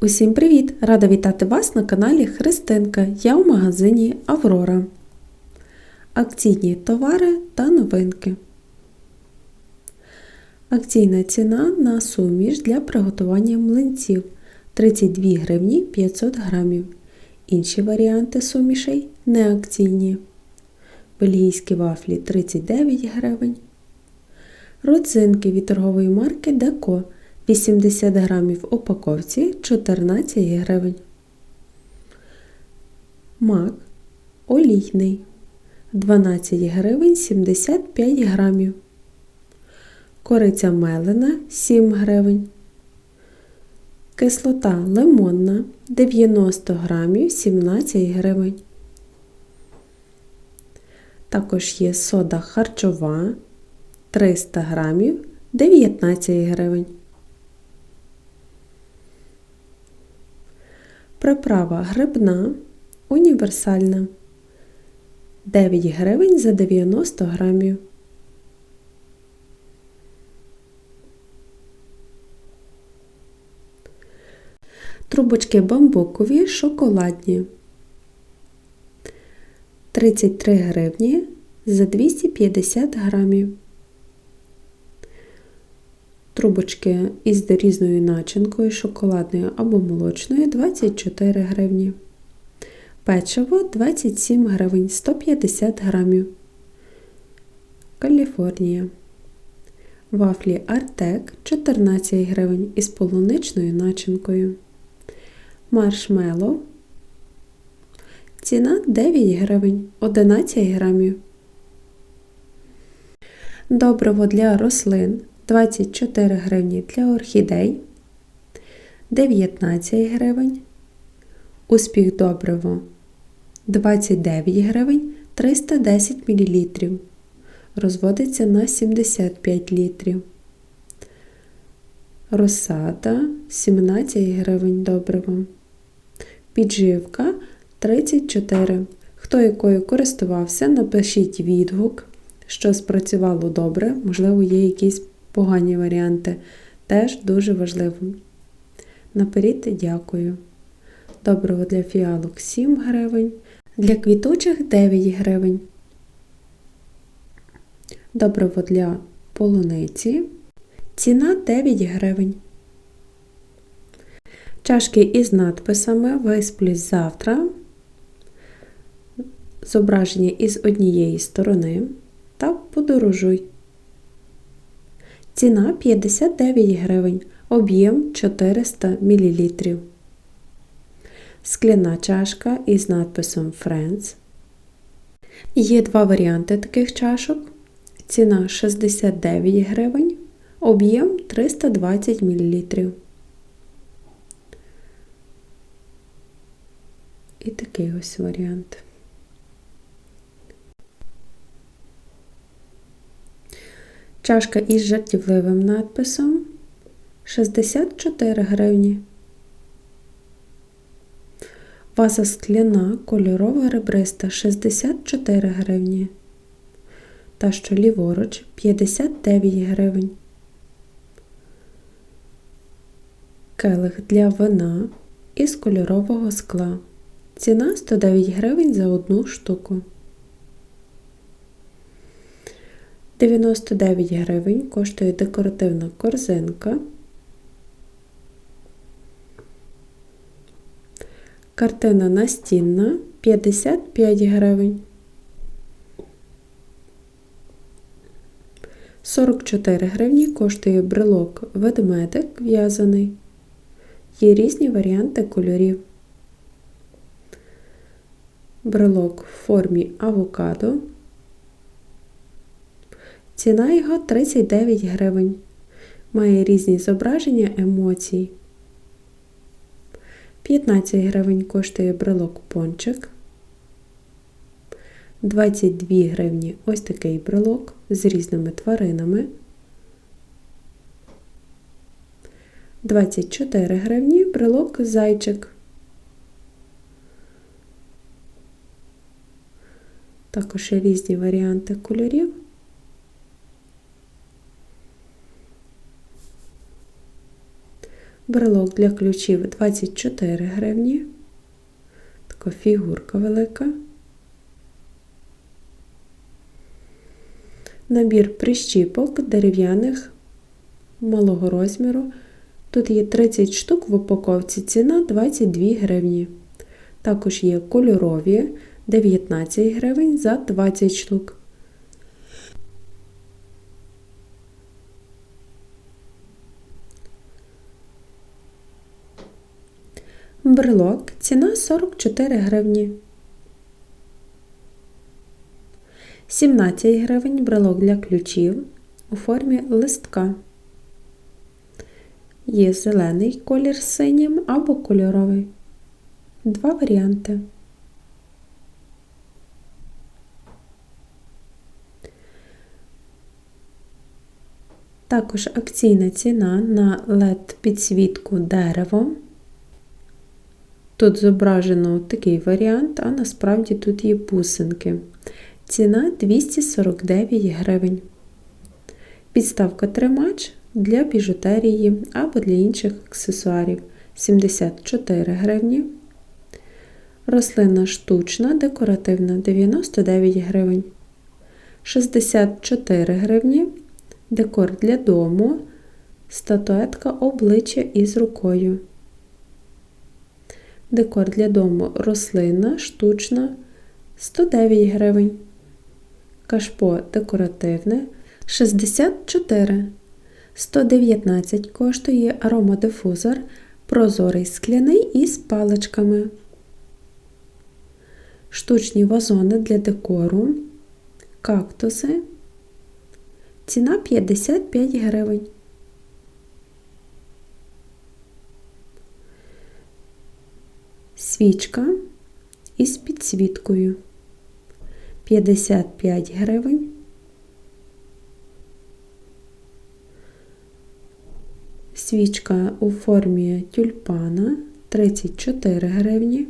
Усім привіт! Рада вітати вас на каналі Христинка. Я у магазині Аврора. Акційні товари та новинки. Акційна ціна на суміш для приготування млинців 32 гривні 500 грамів. Інші варіанти сумішей не акційні. Бельгійські вафлі 39 гривень. Родзинки від торгової марки Деко 80 грамів в упаковці 14 гривень. Мак олійний 12 гривень 75 грамів. Кориця мелена 7 гривень. Кислота лимонна 90 грамів 17 гривень. Також є сода харчова 300 грамів 19 гривень. Приправа грибна універсальна 9 гривень за 90 грамів. Трубочки бамбукові шоколадні 33 гривні за 250 грамів. Трубочки із різною начинкою, шоколадною або молочною 24 гривні. Печиво 27 гривень 150 грамів. Каліфорнія. Вафлі Артек 14 гривень із полуничною начинкою. Маршмеллоу. Ціна 9 гривень 11 грамів. Добриво для рослин 24 гривні для орхідей, 19 гривень. Успіх добриво 29 гривень 310 мл. Розводиться на 75 літрів. Розсада 17 гривень добриво. Підживка 34. Хто якою користувався, напишіть відгук, що спрацювало добре, можливо, є якісь погані варіанти. Теж дуже важливо. Наперед дякую. Доброго для фіалок 7 гривень. Для квітучих 9 гривень. Доброго для полуниці. Ціна 9 гривень. Чашки із надписами Висплюсь завтра. Зображення із однієї сторони та подорожуй. Ціна 59 гривень, об'єм 400 мл. Скляна чашка із надписом Friends. Є два варіанти таких чашок. Ціна 69 гривень, об'єм 320 мл. І такий ось варіант. Чашка із жартівливим надписом 64 гривні. Ваза скляна кольорова ребриста 64 гривні. Та що ліворуч 59 гривень. Келих для вина із кольорового скла. Ціна 109 гривень за одну штуку. 99 гривень коштує декоративна корзинка. Картина настінна 55 гривень. 44 гривні коштує брелок ведмедик в'язаний. Є різні варіанти кольорів. Брелок в формі авокадо. Ціна його 39 гривень. Має різні зображення емоцій. 15 гривень коштує брелок пончик. 22 гривні ось такий брелок з різними тваринами. 24 гривні брелок зайчик. Також є різні варіанти кольорів. Брелок для ключів 24 гривні. Така фігурка велика. Набір прищіпок дерев'яних малого розміру. Тут є 30 штук в упаковці, ціна 22 гривні. Також є кольорові 19 гривень за 20 штук. Брелок ціна 44 гривні. 17 гривень брелок для ключів у формі листка. Є зелений колір синім або кольоровий. Два варіанти. Також акційна ціна на LED підсвітку дерево. Тут зображено такий варіант, а насправді тут є пусинки. Ціна 249 гривень. Підставка тримач для біжутерії або для інших аксесуарів 74 гривні. Рослина штучна, декоративна 99 гривень. 64 гривні. Декор для дому. Статуетка обличчя із рукою. Декор для дому рослина штучна 109 гривень. Кашпо декоративне 64. 119 коштує аромадифузор прозорий скляний із паличками. Штучні вазони для декору. Кактуси. Ціна 55 гривень. Свічка із підсвіткою 55 гривень. Свічка у формі тюльпана 34 гривні.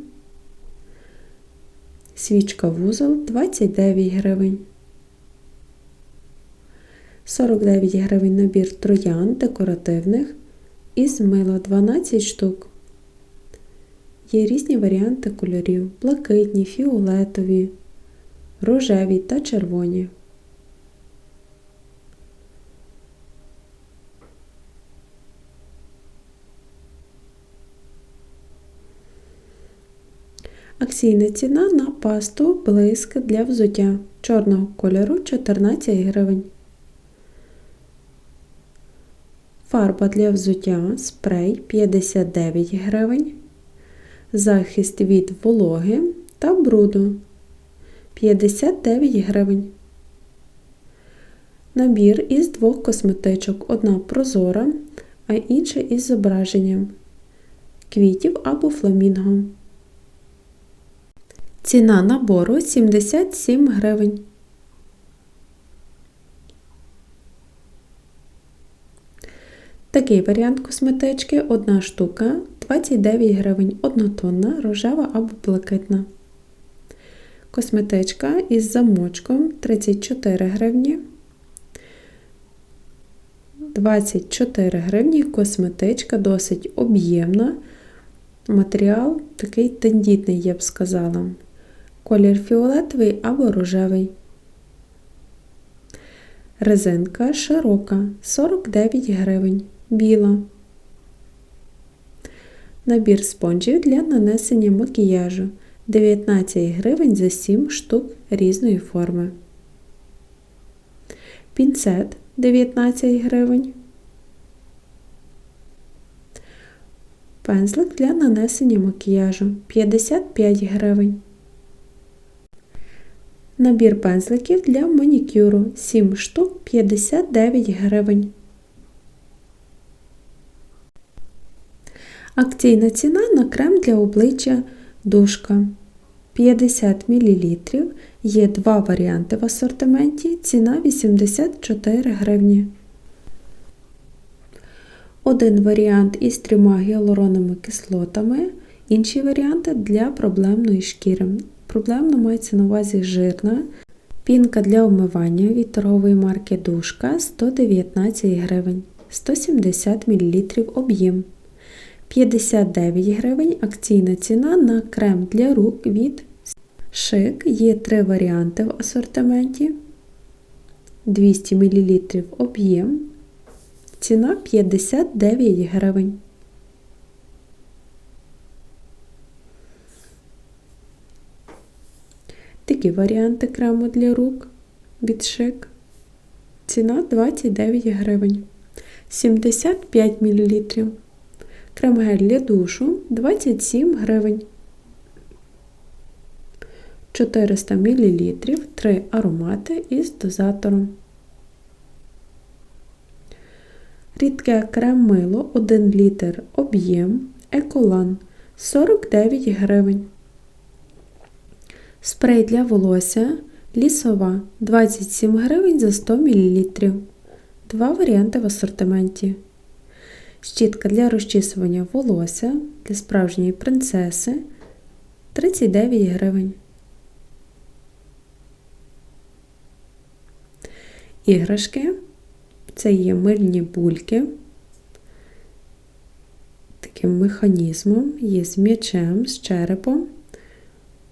Свічка вузол 29 гривень. 49 гривень набір троян декоративних із мила 12 штук. Є різні варіанти кольорів: блакитні, фіолетові, рожеві та червоні. Акційна ціна на пасту блиск для взуття чорного кольору 14 гривень. Фарба для взуття спрей 59 гривень захист від вологи та бруду 59 гривень. Набір із двох косметичок. Одна прозора, а інша із зображенням квітів або фламінго. Ціна набору 77 гривень. Такий варіант косметички одна штука 29 гривень, однотонна, рожева або блакитна. Косметичка із замочком 34 гривні. 24 гривні косметичка досить об'ємна. Матеріал такий тендітний, я б сказала. Колір фіолетовий або рожевий. Резинка широка 49 гривень. Біла. Набір спонжів для нанесення макіяжу 19 гривень за 7 штук різної форми. Пінцет 19 гривень. Пензлик для нанесення макіяжу 55 гривень. Набір пензликів для манікюру 7 штук 59 гривень. Акційна ціна на крем для обличчя душка 50 мл. Є два варіанти в асортименті. Ціна 84 гривні. Один варіант із трьома гіалуроновими кислотами, інші варіанти для проблемної шкіри. Проблемно мається на увазі жирна. Пінка для вмивання від торгової марки Душка 119 гривень, 170 мл об'єм. 59 гривень акційна ціна на крем для рук від Шик. Є три варіанти в асортименті. 200 мл об'єм. Ціна 59 гривень. Такі варіанти крему для рук від Шик. Ціна 29 гривень. 75 мл. Крем-гель для душу 27 гривень. 400 мл 3 аромати із дозатором. Рідке крем-мило 1 літр об'єм Еколан 49 гривень. Спрей для волосся лісова 27 гривень за 100 мл. Два варіанти в асортименті. Щітка для розчісування волосся для справжньої принцеси 39 гривень. Іграшки це є мильні бульки. Таким механізмом є з м'ячем, з черепом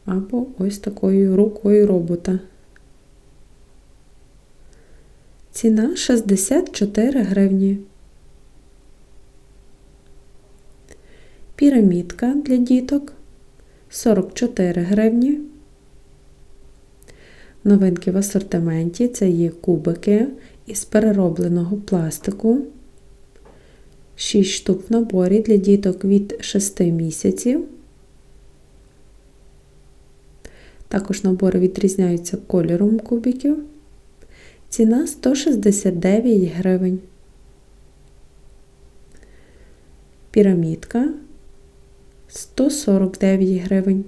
або ось такою рукою робота. Ціна 64 гривні. Пірамідка для діток 44 гривні. Новинки в асортименті це є кубики із переробленого пластику. 6 штук в наборі для діток від 6 місяців. Також набори відрізняються кольором кубиків. Ціна 169 гривень. Пірамідка 149 гривень.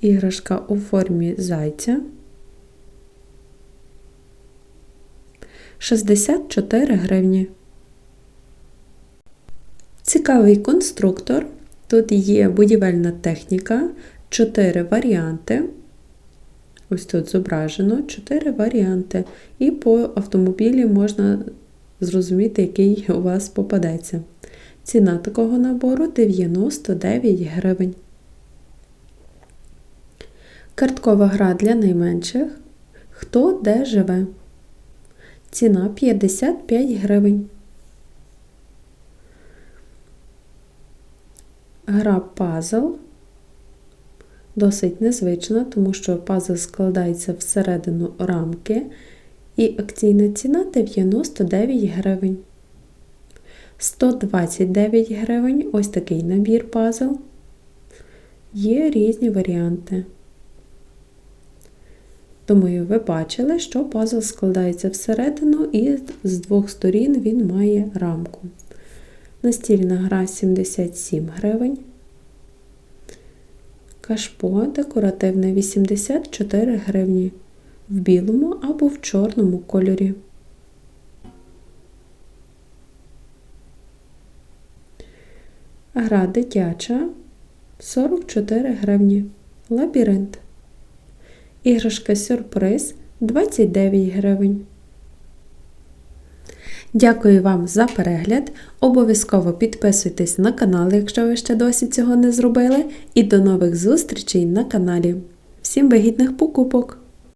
Іграшка у формі зайця 64 гривні. Цікавий конструктор. Тут є будівельна техніка, 4 варіанти. Ось тут зображено 4 варіанти. І по автомобілі можна зрозуміти, який у вас попадеться. Ціна такого набору 99 гривень. Карткова гра для найменших. Хто де живе? Ціна 55 гривень. Гра пазл досить незвична, тому що пазл складається всередину рамки, і акційна ціна 99 гривень. 129 гривень ось такий набір пазл. Є різні варіанти. Думаю, ви бачили, що пазл складається всередину і з двох сторін він має рамку. Настільна гра 77 гривень. Кашпо декоративне 84 гривні в білому або в чорному кольорі. Гра дитяча 44 гривні. Лабіринт. Іграшка сюрприз 29 гривень. Дякую вам за перегляд. Обов'язково підписуйтесь на канал, якщо ви ще досі цього не зробили. І до нових зустрічей на каналі. Всім вигідних покупок!